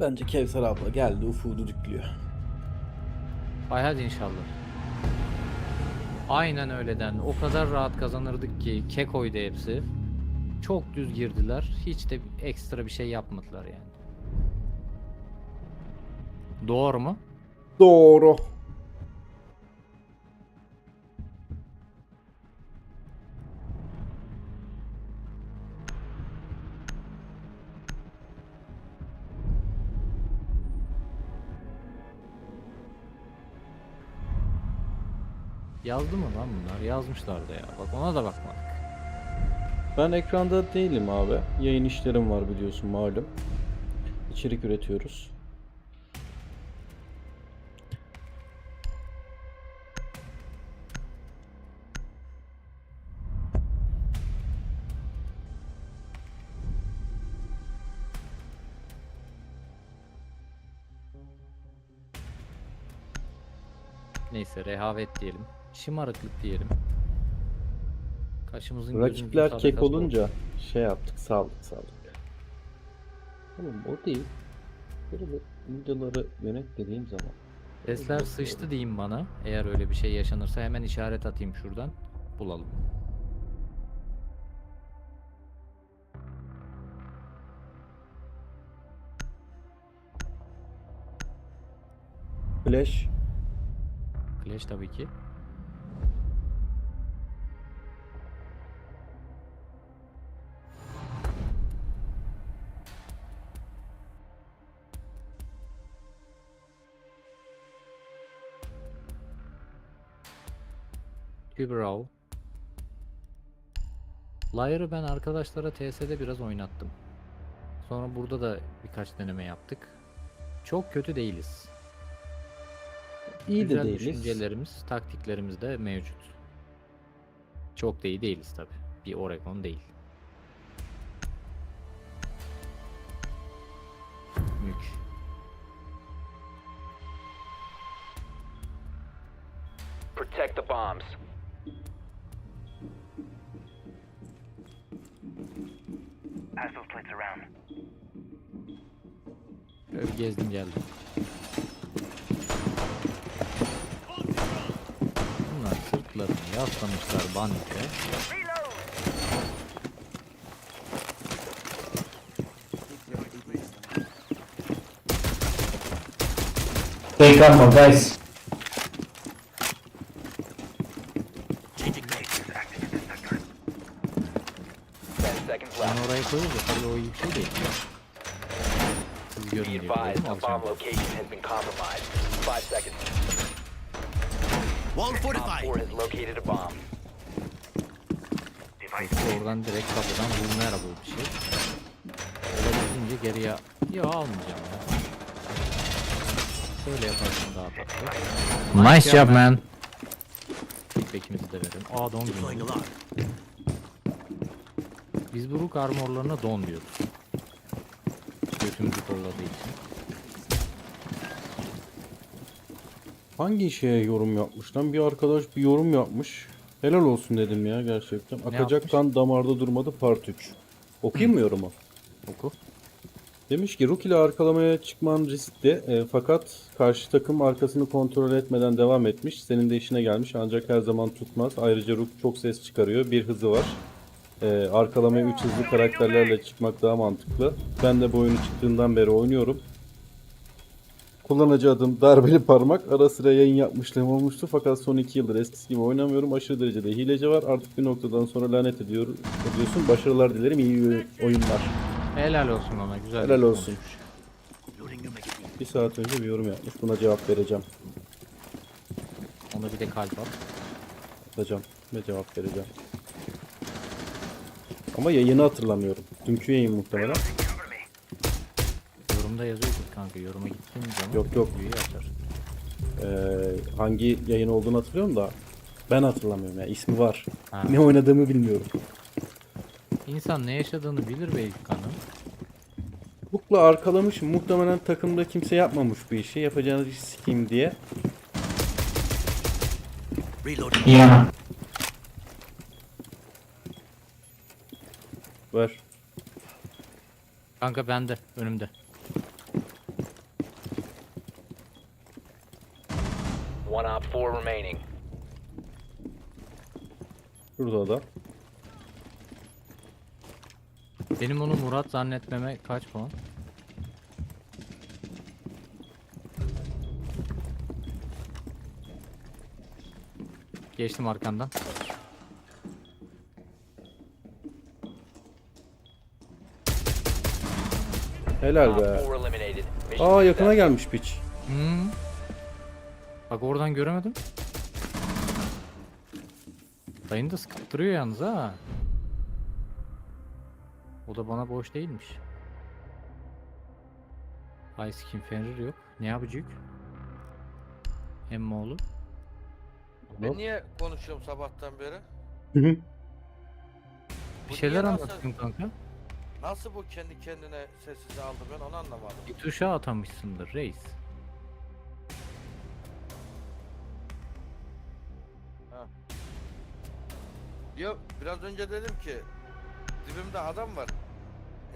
Bence Kevser abla geldi ufuğu düdüklüyor. Ay hadi inşallah. Aynen öyleden. O kadar rahat kazanırdık ki kekoydu hepsi. Çok düz girdiler. Hiç de ekstra bir şey yapmadılar yani. Doğru mu? Doğru. Yazdı mı lan bunlar? Yazmışlardı ya. Bak ona da bakmadık. Ben ekranda değilim abi. Yayın işlerim var biliyorsun malum. İçerik üretiyoruz. Neyse rehavet diyelim. Şımarıklık diyelim. Kaşımızın Rakipler kek olunca şey yaptık saldık saldık. Oğlum o değil. Böyle videoları yönet dediğim zaman. Sesler sıçtı diyeyim bana. Eğer öyle bir şey yaşanırsa hemen işaret atayım şuradan. Bulalım. Flash Clash tabii ki. Kübrao. Liar'ı ben arkadaşlara TS'de biraz oynattım. Sonra burada da birkaç deneme yaptık. Çok kötü değiliz. iyi de Güzel değiliz. düşüncelerimiz, taktiklerimiz de mevcut. Çok da iyi değiliz tabi. Bir Oregon değil. Mük. Protect the bombs. Pass those plates around. Öyle gezdim geldim. Bunlar sırtlarını yaslamışlar bandite. Take ammo, guys. Ten seconds Ben left. oraya koyunca tabii o iyi bir şey değil. Siz görün Be diye advised, koydum, a alacağım. Bomb location has been compromised. Five seconds. Wall Op fortified. 4 has located a bomb. Oradan direkt kapıdan vulnerable bir şey. Olabildiğince geriye... Yo almayacağım ya. Şöyle yaparsın daha tatlı. Nice job man. Feedback'imizi de verin. Aa don Deploying günü. alarm. Biz bu rook armorlarına don diyoruz. Götümüzü kolladığı için. Hangi şeye yorum yapmış lan? Bir arkadaş bir yorum yapmış. Helal olsun dedim ya gerçekten. Akacak kan damarda durmadı part 3. Okuyayım mı yorumu? Oku. Demiş ki Rook ile arkalamaya çıkman riskli e, fakat karşı takım arkasını kontrol etmeden devam etmiş. Senin de işine gelmiş ancak her zaman tutmaz. Ayrıca Rook çok ses çıkarıyor. Bir hızı var. E, arkalamaya 3 hızlı karakterlerle çıkmak daha mantıklı. Ben de bu oyunu çıktığından beri oynuyorum. Kullanıcı adım darbeli parmak. Ara sıra yayın yapmışlığım olmuştu fakat son 2 yıldır eskisi gibi oynamıyorum. Aşırı derecede hileci var. Artık bir noktadan sonra lanet ediyor, ediyorsun. Başarılar dilerim. İyi oyunlar. Helal olsun ona güzel. Helal olsun. Bir saat önce bir yorum yapmış. Buna cevap vereceğim. Ona bir de kalp at. Atacağım ve cevap vereceğim. Ama yayını hatırlamıyorum. Dünkü yayın muhtemelen. Yorumda yazıyordur kanka. Yoruma gittiğin zaman Yok, yok. videoyu açar. Ee, hangi yayın olduğunu hatırlıyorum da ben hatırlamıyorum ya. ismi var. Ha. Ne oynadığımı bilmiyorum. İnsan ne yaşadığını bilir belki kanım. Hook'la arkalamış. Muhtemelen takımda kimse yapmamış bu işi. Yapacağınız işi sikeyim diye. Reloading. Yeah. Ver. Kanka bende önümde. 4 remaining. Şurada da. Benim onu Murat zannetmeme kaç puan? Geçtim arkandan. Helal be. 4 eliminated. Mission Aa yakına gelmiş piç. Hmm. Bak oradan göremedim. Dayını da sıkıttırıyor yalnız ha. O da bana boş değilmiş. Ice Skin Fenrir yok. Ne yapacak? Emmoğlu. Ben niye konuşuyorum sabahtan beri? Hı hı. Bir Bu şeyler nasıl- anlattın kanka. Nasıl bu kendi kendine sessize aldı ben onu anlamadım. Bir tuşa atamışsındır reis. Yok biraz önce dedim ki dibimde adam var.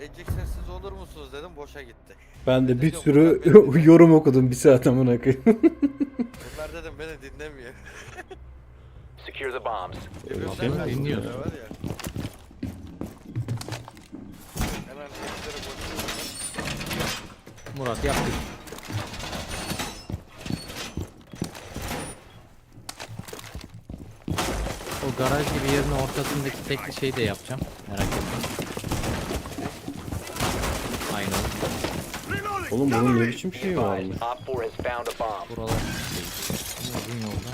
Ecik sessiz olur musunuz dedim boşa gitti. Ben de bir sürü bunlar yorum okudum bir saat amına koyayım. Bunlar dedim beni dinlemiyor. Secure the bombs. Kaçtı Dinliyor. var ya. Hemen. Murat yaptık. Garaj gibi yerin ortasındaki tekli şeyi de yapacağım. Merak etme. Aynen. Oğlum bunun ne biçim şeyi varmış. Op 4 has found a bomb. Buralar şey. Ama uzun yoldan.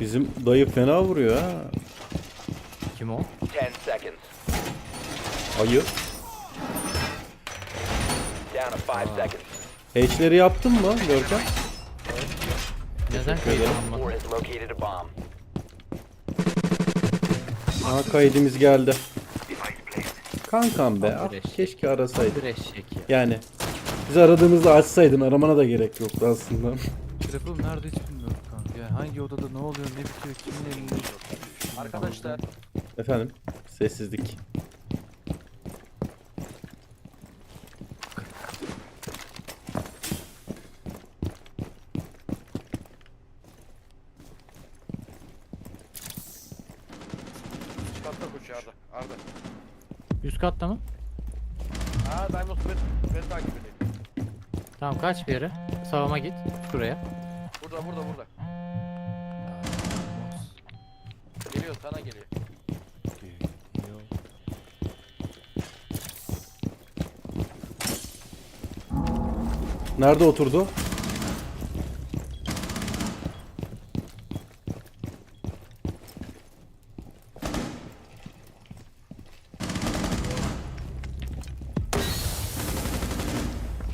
Bizim dayı fena vuruyor ha. Kim o? 10 seconds. Ayı. Down to 5 seconds. Hatch'leri yaptın mı Görkem? Neden ederim. kayıt 4 almadın? has located a bomb. Aa kaydımız geldi. Kankam be. Ah, eşek. keşke arasaydın. Bir eşek ya. Yani bizi aradığımızda açsaydın aramana da gerek yoktu aslında. Telefon nerede hiç bilmiyorum kanka. Yani hangi odada ne oluyor, ne bitiyor, kimin elinde. Arkadaşlar Efendim sessizlik. katta koşuyor Arda. Arda. Üst katta mı? Aa Diamond beni, beni takip ediyor. Tamam kaç bir yere. Sağıma git. Şuraya. Burada burada burada. Geliyor sana geliyor. Nerede oturdu?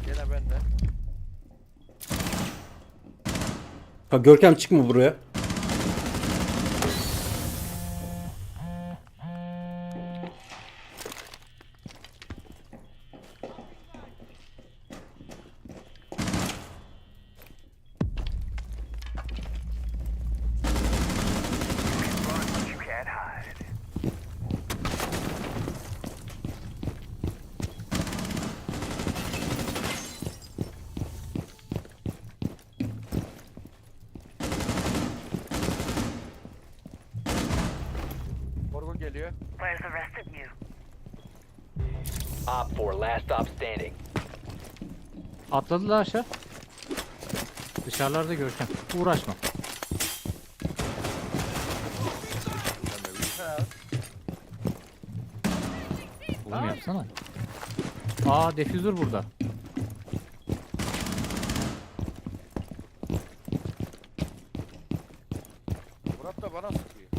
Gene bende. Ha Görkem çıkma buraya. Geliyor. Where's the rest of you? Op 4 last stop standing. Atladı da aşağı. Dışarılarda görkem. Uğraşma. Oğlum yapsana. Aa defüzör burada. Murat da bana sıkıyor.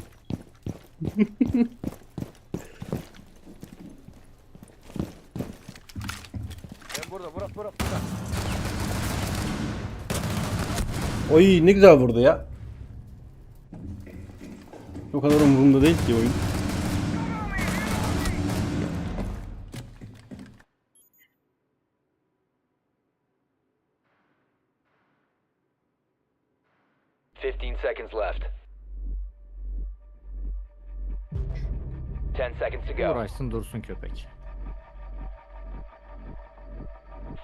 ben burada Murat Murat burada. Oy ne güzel vurdu ya. O kadar umurumda değil ki oyun. Fifteen seconds left. Ten seconds to go. Uğraşsın dursun köpek.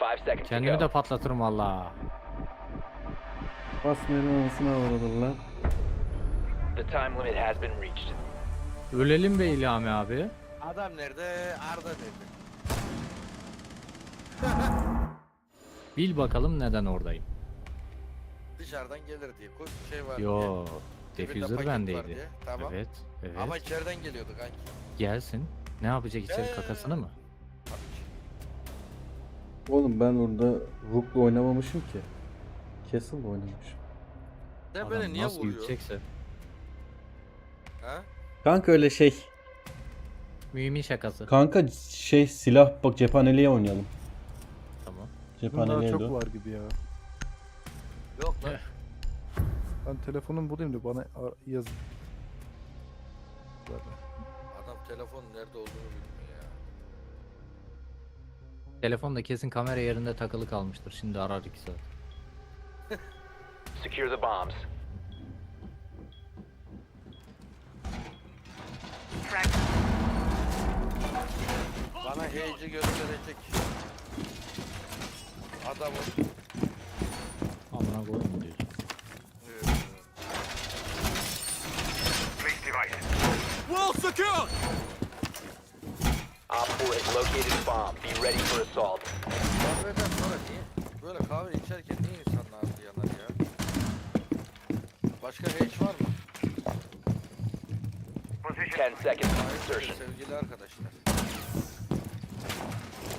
Five seconds to Kendimi go. de patlatırım valla. Basmayanın anasını avradın lan. The time limit has been reached. Ölelim be İlhami abi. Adam nerede? Arda nerede? Bil bakalım neden oradayım. Dışarıdan gelir diye. Koş şey var diye. Yo. Cebinde Diffuser paket var bendeydi. diye. Tamam. Evet. Evet. Ama içeriden geliyordu kanki. Gelsin. Ne yapacak içeri Ee, kakasını mı? Oğlum ben orada Rook'la oynamamışım ki. Castle'la oynamışım. Sen Adam beni niye nasıl vuruyor? yüksekse. Ha? Kanka öyle şey. Mümin şakası. Kanka şey silah bak cephaneliğe oynayalım. Tamam. Bunlar Cephaneliğe çok dön. var gibi ya. Yok lan. Ben telefonum bulayım da bana ar- yazın. Adam telefonun nerede olduğunu bilmiyor. Telefon da kesin kamera yerinde takılı kalmıştır. Şimdi arar 2 saat. Secure the bombs. Bana heyeci gösterecek. Adamın located bomb. Be ready for assault. kahveden sonra niye? Böyle kahve içerken niye insanın ağzı yanar ya? Başka heyeç var mı? 10 seconds to Hayır insertion. sevgili arkadaşlar.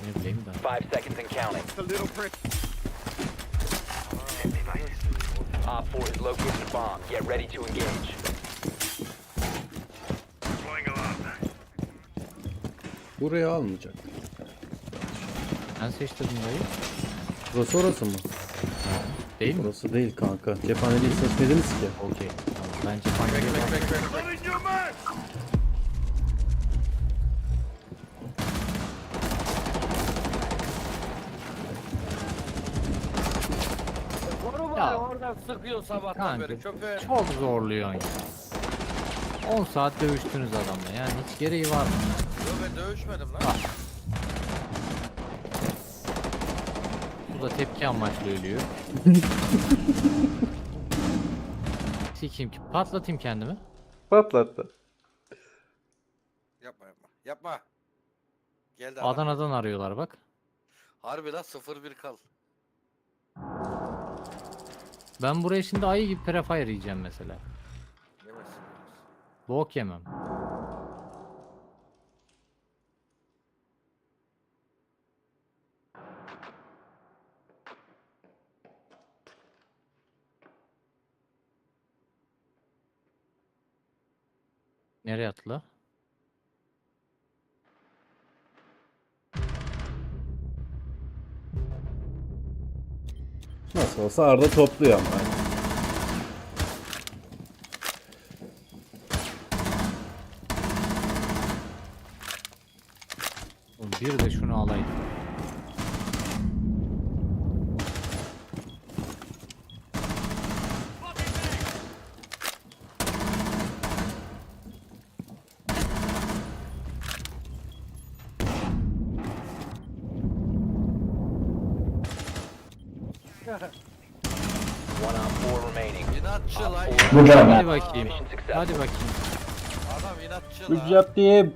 Ne bileyim ben. 5 seconds and counting. Op 4 has located a bomb. Get ready to engage. Buraya almayacak. Ben seçtim burayı. Burası orası mı? Değil mi? Burası değil kanka. Cephaneliği seçmediniz ki. Okey. Tamam. Bence panel Loading your man. Ya. oradan sıkıyor sabahtan Kanka. beri köpeğe. Çok zorluyorsun ya. 10 saat dövüştünüz adamla. Yani hiç gereği var mı? Ben dövüşmedim lan. Bu da tepki amaçlı ölüyor. Sikeyim ki patlatayım kendimi. Patlattı. Yapma yapma. Yapma. Geldi adam. Adana'dan arıyorlar bak. Harbi lan 0-1 kal. Ben buraya şimdi ayı gibi prefire yiyeceğim mesela. Yemezsin. Bok yemem. Nereye atla? Nasıl olsa Arda topluyor ama. Oğlum Bir de şunu alayım. One on 4 remaining. İnatçı lan. Op inat- Good job, Hadi man. bakayım. Mission successful. Hadi bakayım. Adam inatçı job diyeyim.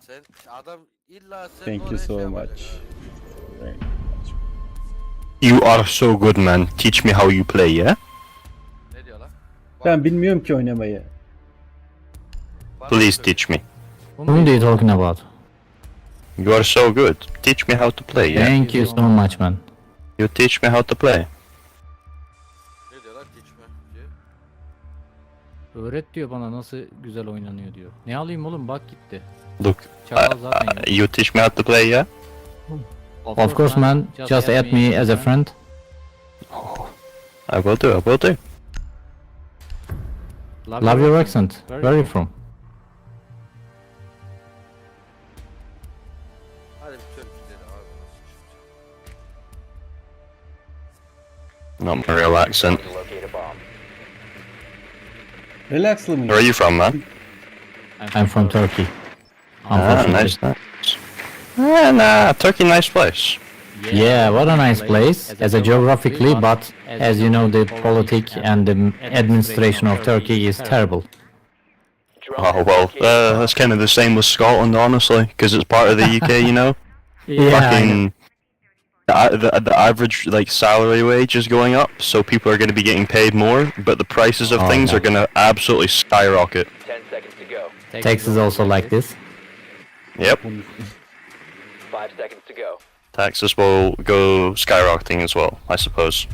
Sen adam illa sen Thank you so şey much. You are so good, man. Teach me how you play, yeah? Ne diyor lan? Ben bilmiyorum ki oynamayı. Bana Please söyle. teach me. Whom are you talking about? You are so good. Teach me how to play, yeah? Thank you so much man. You teach me how to play. Ne diyor lan teach me diyor. Öğret diyor bana nasıl güzel oynanıyor diyor. Ne alayım oğlum bak gitti. Look, Çakal zaten yok. uh, you teach me how to play, yeah? Of course man, just add me as a friend. I will do, I will do. Love your accent. Where are you from? Not my real accent. Relax, locate a bomb. Relaxlı Where are you from, man? I'm from Turkey. Ah, nice, nice. Ah, nah, Turkey, nice place. Yeah, what a nice place, as a geographically, but as you know, the politic and the administration of Turkey is terrible. Oh well, uh, that's kind of the same with Scotland, honestly, because it's part of the UK, you know. Yeah, I know. Fucking the, the the average like salary wage is going up, so people are going to be getting paid more, but the prices of Oh, things no. are going to absolutely skyrocket. Ten seconds to go. Texas is also like this. Yep, Five seconds to go. taxes will go skyrocketing as well, I suppose.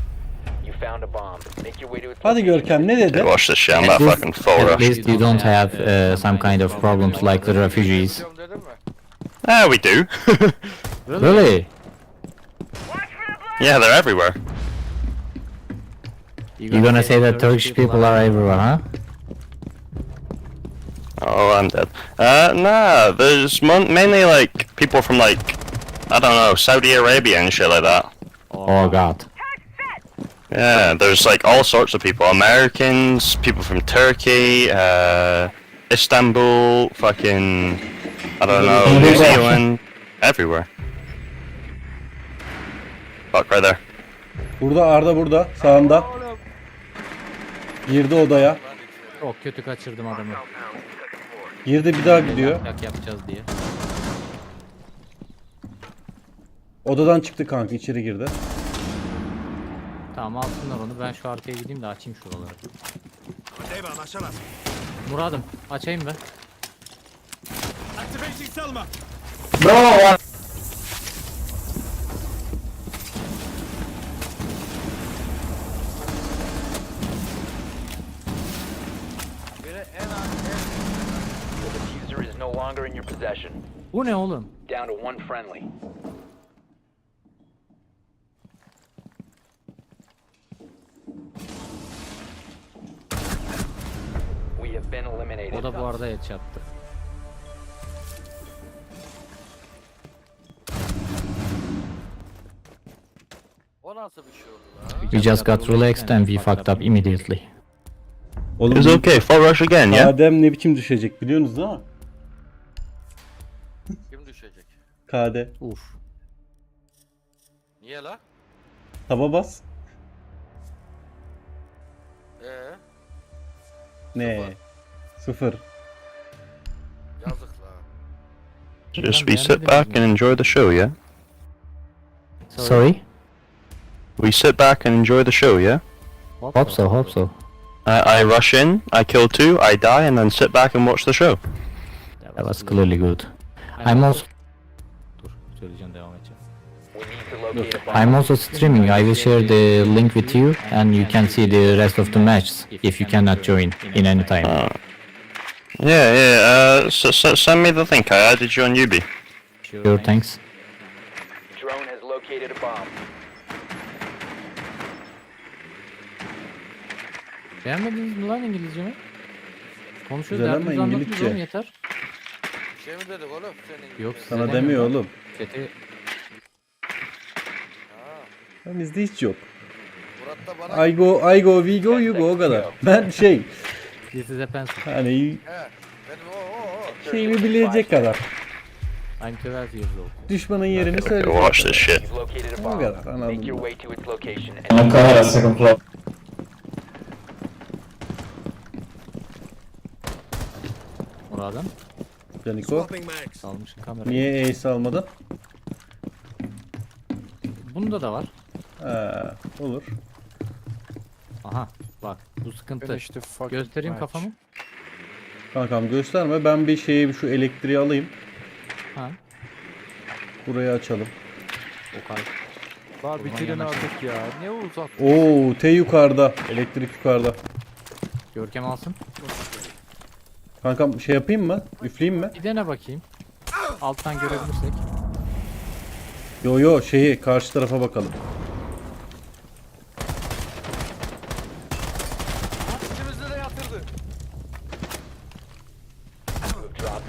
You found a bomb. Make your way to its Hadi location. Görkem ne Hey, dedi? watch this shit, I'm not fucking full At rush. least you don't have uh, some kind of problems like the refugees. Biliyorum dedim? Ah, we do. Really? Yeah, they're everywhere. You're gonna say that Turkish people are everywhere, huh? Oh, I'm dead. Uh, nah, there's mon- mainly like people from like, I don't know, Saudi Arabia and shit like that. Oh god. Yeah, there's like all sorts of people. Americans, people from Turkey, uh, Istanbul, fucking, I don't know, New Zealand, everywhere. Fuck, right there. Burada Arda burada sağında. Girdi odaya. Çok kötü kaçırdım adamı. Girdi bir daha gidiyor. Yak yapacağız diye. Odadan çıktı kanka içeri girdi. Tamam alsınlar onu. Ben şu arkaya gideyim de açayım şuraları. Muradım açayım ben. Bravo. Biri en az The diffuser is no longer in your possession. Bu ne oğlum? Down to one friendly. We have been eliminated. O da bu arada headshot'tı. o nasıl bir şey oldu lan? We just got relaxed and we fucked up immediately. Oğlum It's okay, full rush again, yeah? Kadem ne biçim düşecek biliyorsunuz değil mi? Kim? KD. Uf. Niye la? Taba bas. Ee, Ne? Sıfır. yazık la. Just we sit back and enjoy the show, yeah? Sorry? We sit back and enjoy the show, yeah? Hope so, hope so. I, I rush in, I kill two, I die, and then sit back and watch the show. That was clearly good. I'm also I'm also streaming. I will share the link with you and you can see the rest of the matches if you cannot join in any time. Uh, yeah, yeah, uh, s- s- send me the link, I added you on Ubi. Sure, thanks. Drone has located a bomb. Beğenmediniz mi lan İngilizcemi? Konuşuyoruz Güzel ama derdimizi anlatıyoruz İngilizce. oğlum yeter. Bir şey mi dedik oğlum senin? Yok, Sana demiyor oğlum. Chat'i Ha, Bizde hiç yok. Murat da bana... I go, I go, we go, you go o kadar. Ben şey, This is a pencil. hani He, benim o o o. şeyimi bilecek kadar. I'm 12 years old. Düşmanın yerini Okay, söyle. watch this shit. You've located a O bomb. kadar anladım. Make your way to its location On second floor. Caniko. almışsın kamerayı. Niye ace almadın? Bunda da var. Ha, olur. Aha bak bu sıkıntı. Finish the fucking Göstereyim match. kafamı. Kankam gösterme. Ben bir şeyi şu elektriği alayım. Ha. Burayı açalım. O kadar. Daha bitirin yanaşma. artık ya. Ne uzat? Oo, T yukarıda. Elektrik yukarıda. Görkem alsın. Kankam şey yapayım mı? Üfleyeyim mi? Bir dene bakayım. Alttan görebilirsek. Yo yo şeyi karşı tarafa bakalım.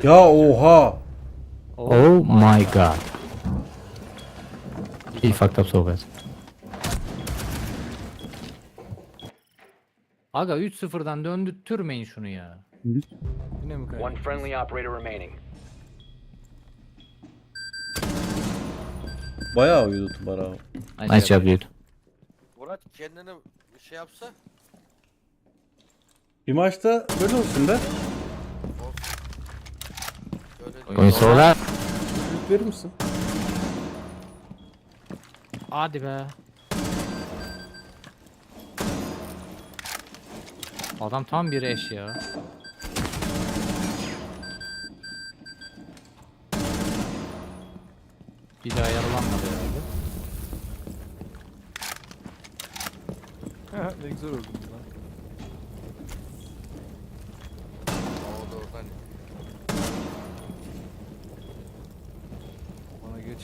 Ya oha. Oh my god. He fucked up so bad. Aga 3-0'dan döndürtmeyin şunu ya. Yine mi one friendly operator remaining. Bayağı uyudu Tubar abi. Nice job, dude. Murat kendini şey yapsa Bir maçta böyle olsun be. Solar. Büyük verir misin? Hadi be. Adam tam bir eş ya. Bir daha yaralanmadı herhalde. ne güzel öldüm lan. o da oradan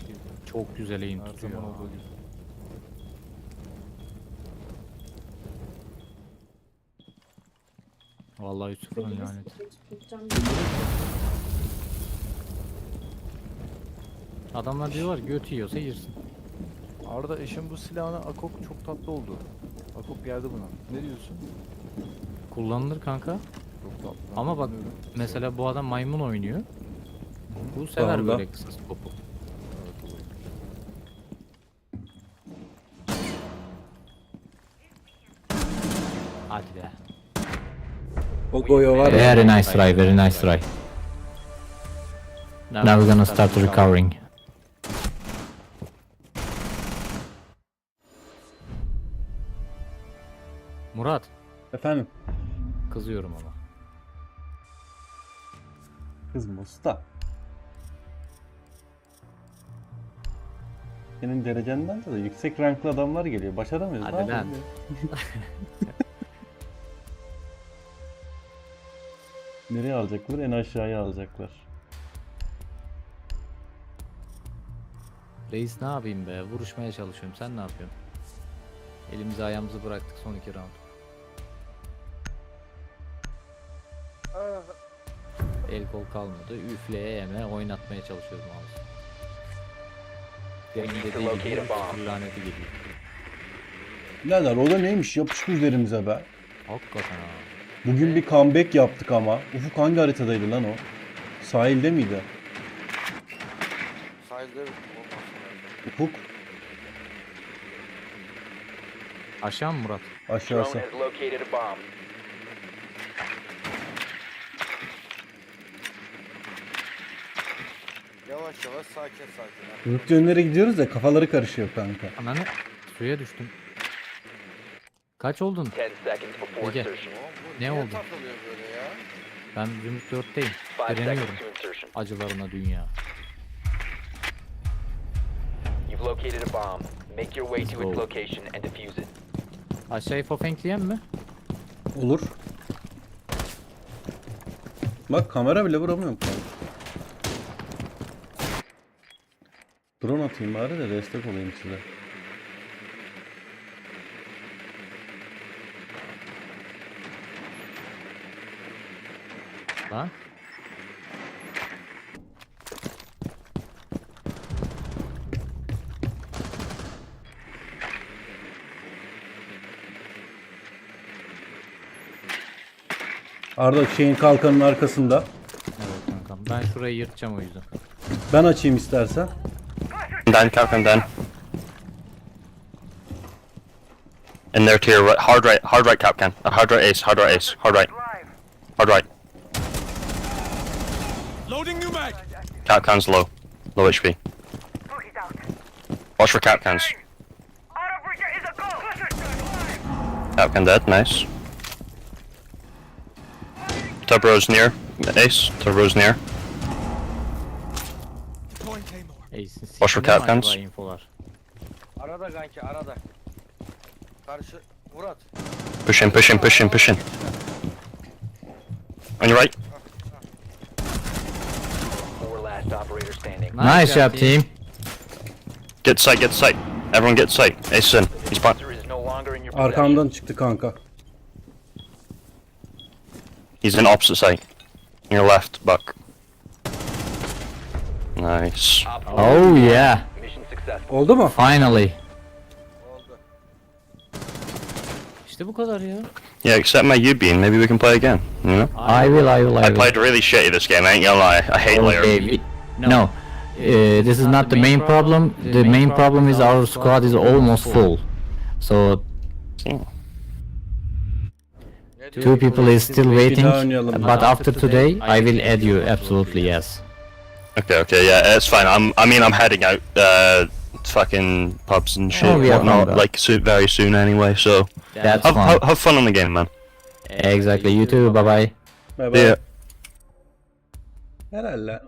Geliyor. Çok güzel eğim Her tutuyor. zaman olduğu gibi. Vallahi Yusuf'un lanet. Adamlar diyorlar göt yiyorsa yersin. Arda eşim bu silahına Akok çok tatlı oldu. Akok geldi buna. Ne diyorsun? Kullanılır kanka. Çok tatlı. Ama bak mesela bu adam maymun oynuyor. Bu sever Vallahi. böyle kısa skopu. Goyo var ya. Very nice try, very nice try. Now we're gonna start recovering. Murat Efendim. kızıyorum ama. Kızma usta. Senin derecenden de yüksek ranklı adamlar geliyor. Başaramıyoruz. Hadi ne lan. yapalım ya? Nereye alacaklar? En aşağıya alacaklar. Reis ne yapayım be? Vuruşmaya çalışıyorum. Sen ne yapıyorsun? Elimizi ayağımızı bıraktık son iki round. El kol kalmadı. Üfleye yeme oynatmaya çalışıyoruz maalesef. Demin dediği gibi Yusuf'un laneti geliyor. Birader o da neymiş? Yapıştı üzerimize be. Hakikaten ha. Bugün bir comeback yaptık ama. Ufuk hangi haritadaydı lan o? Sahilde miydi? sahilde. Ufuk Aşağı mı Murat? aşağısı. Yavaş yavaş sakin sakin. Zıt yönlere gidiyoruz da kafaları karışıyor kanka. Ananı suya düştüm. Kaç oldun? 10 seconds before Ege. Ne oldu? takılıyor böyle ya? Ben Zümrüt 4'teyim. 5 Direniyorum. Acılarına dünya. You've located a bomb. Make your way to its location and defuse it. Aşağıyı fofenkleyen mi? Olur. Bak kamera bile vuramıyorum. Drone atayım bari de destek olayım size. Lan. Arda şeyin kalkanın arkasında. Evet kankam. Ben şurayı yırtacağım o yüzden. Ben açayım istersen. Down, Captain, down. In there to your right, hard right, hard right, Capcan. Uh, hard right ace, hard right ace, hard right, hard right. Mag. Capcan's low, low HP. Watch for Capcans. Autobreacher is a go. Capcan dead, nice. Tubro's near, ace, Tubro's near. Ace'in Boş ver sikinde mi Capcans. acaba infolar? Arada kanki arada. Karşı Murat. Push in, push in, push in, push in. On your right. Last operator standing. Nice job, team. Get sight, get sight. Everyone get sight. Ace in. He's pun- Diffuser is no longer in your possession. Arkamdan çıktı kanka. He's in opposite side. Your left, Buck. Nice. Op four Oh yeah, Mission successful. Oldu mu? finally. İşte bu kadar ya. Yeah, except my U beam. Maybe we can play again. You know? I will, I will, I I will. played really shitty this game. I ain't gonna lie. I hate Okay, layers. we- no, uh, this is not the main problem. The main problem is our squad is almost full. So two people is still waiting. But after today, I will add you. Absolutely yes. Okay, okay, yeah, it's fine. I'm, I mean, I'm heading out, uh, fucking pubs and oh, shit, Oh, yeah, whatnot, remember. like so, very soon anyway. So That's have, fine. have, have fun on the game, man. Exactly. You too. Bye bye. Bye See bye. ya. Helal lan.